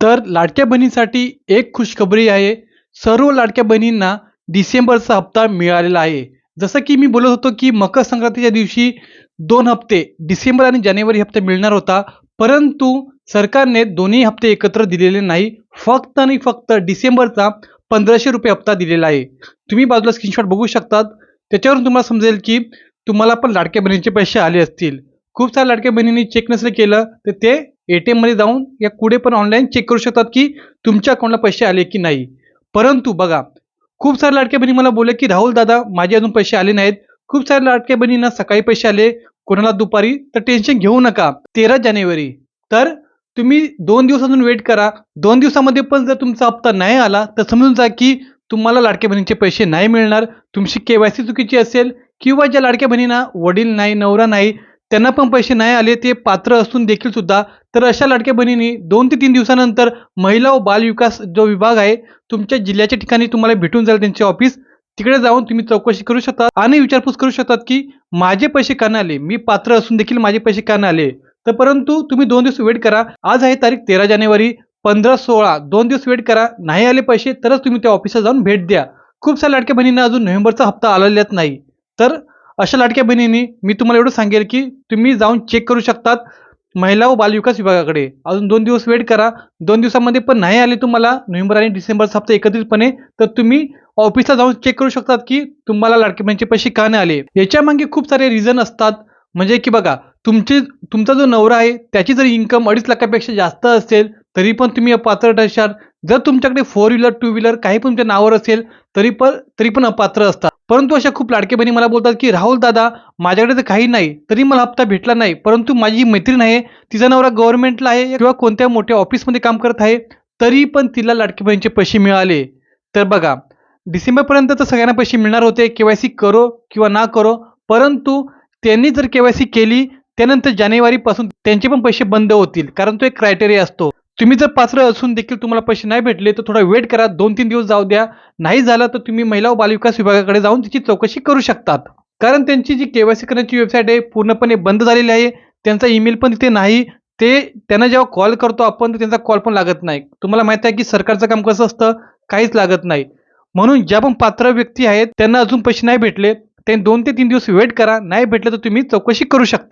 तर लाडक्या बहिणीसाठी एक खुशखबरी आहे. सर्व लाडक्या बहिणींना डिसेंबरचा हप्ता मिळालेला आहे. जसं की मी बोलत होतो की मकर संक्रांतीच्या दिवशी दोन हप्ते डिसेंबर आणि जानेवारी हप्ता मिळणार होता. परंतु सरकारने दोन्ही हप्ते एकत्र दिलेले नाही. फक्त आणि फक्त डिसेंबरचा पंधराशे रुपये हप्ता दिलेला आहे. तुम्ही बाजूला स्क्रीनशॉट बघू शकतात. त्याच्यावरून तुम्हाला समजेल की तुम्हाला पण लाडक्या बहिणीचे पैसे आले असतील. खूप साऱ्या लाडक्या बहिणींनी चेक नसलं केलं तर ते ए टी एममध्ये जाऊन या कुठे पण ऑनलाईन चेक करू शकतात की तुमच्या अकाउंटला पैसे आले की नाही. परंतु बघा खूप साऱ्या लाडक्या बहिणी मला बोलले की राहुल दादा माझे अजून पैसे आले नाहीत. खूप साऱ्या लाडक्या बहिणींना सकाळी पैसे आले कोणाला दुपारी? तर टेन्शन घेऊ नका. तेरा जानेवारी. तर तुम्ही दोन दिवस अजून वेट करा. दोन दिवसामध्ये पण जर तुमचा हप्ता नाही आला तर समजून जा की तुम्हाला लाडक्या बहिणींचे पैसे नाही मिळणार. तुमची के वाय सी चुकीची असेल किंवा ज्या लाडक्या बहिणींना वडील नाही नवरा नाही त्यांना पण पैसे नाही आले ते पात्र असून देखील सुद्धा. तर अशा लाडक्या बहिणींनी दोन ते तीन दिवसानंतर महिला व बाल विकास जो विभाग आहे तुमच्या जिल्ह्याच्या ठिकाणी तुम्हाला भेटून जाईल त्यांचे ऑफिस तिकडे जाऊन तुम्ही चौकशी करू शकता आणि विचारपूस करू शकतात की माझे पैसे का नाही आले? मी पात्र असून देखील माझे पैसे का नाही आले? तर परंतु तुम्ही दोन दिवस वेट करा. आज आहे तारीख तेरा जानेवारी पंधरा सोळा. दोन दिवस वेट करा. नाही आले पैसे तरच तुम्ही त्या ऑफिसला जाऊन भेट द्या. खूप साऱ्या लाडक्या बहिणींना अजून नोव्हेंबरचा हप्ता आलेलाच नाही. तर अशा लाडक्या बहिणींनी मी तुम्हाला एवढं सांगेल की तुम्ही जाऊन चेक करू शकतात महिला व बालविकास विभागाकडे. अजून दोन दिवस वेट करा. दोन दिवसामध्ये पण नाही आले तुम्हाला नोव्हेंबर आणि डिसेंबरचा हप्ता एकत्रितपणे तर तुम्ही ऑफिसला जाऊन चेक करू शकतात की तुम्हाला लाडके बहिणीचे पैसे का नाही आले. याच्या मागे खूप सारे रिझन असतात. म्हणजे की बघा तुमचे तुमचा जो नवरा आहे त्याची जर इन्कम अडीच लाखापेक्षा जास्त असेल तरी पण तुम्ही अपात्र ठरशाल. जर तुमच्याकडे फोर व्हीलर टू व्हीलर काही पण तुमच्या नावावर असेल तरी पण तरी पण अपात्र असतात. परंतु अशा खूप लाडके बहिणी मला बोलतात की राहुल दादा माझ्याकडे तर काही नाही तरी मला हप्ता भेटला नाही परंतु माझी जी मैत्रीण आहे तिचा नवरा गव्हर्नमेंटला आहे किंवा कोणत्या मोठ्या ऑफिसमध्ये काम करत आहे तरी पण तिला लाडकी बहिणीचे पैसे मिळाले. तर बघा डिसेंबरपर्यंत तर सगळ्यांना पैसे मिळणार होते के वाय सी करो किंवा ना करो परंतु त्यांनी जर के वाय सी केली त्यानंतर जानेवारीपासून त्यांचे पण पैसे बंद होतील कारण तो एक क्रायटेरिया असतो. तुम्ही जर पात्र असून देखील तुम्हाला पैसे नाही भेटले तर थोडा वेट करा. दोन तीन दिवस जाऊ द्या. नाही झालं तर तुम्ही महिला व बालविकास विभागाकडे जाऊन तिची चौकशी करू शकतात. कारण त्यांची जी के वाय सी करण्याची वेबसाईट आहे पूर्णपणे बंद झालेली आहे. त्यांचा ईमेल पण तिथे नाही. ते त्यांना जेव्हा कॉल करतो आपण तर त्यांचा कॉल पण लागत नाही. तुम्हाला माहिती आहे की सरकारचं काम कसं असतं? काहीच लागत नाही. म्हणून ज्या पण पात्र व्यक्ती आहेत त्यांना अजून पैसे नाही भेटले ते दोन ते तीन दिवस वेट करा. नाही भेटले तर तुम्ही चौकशी करू शकता.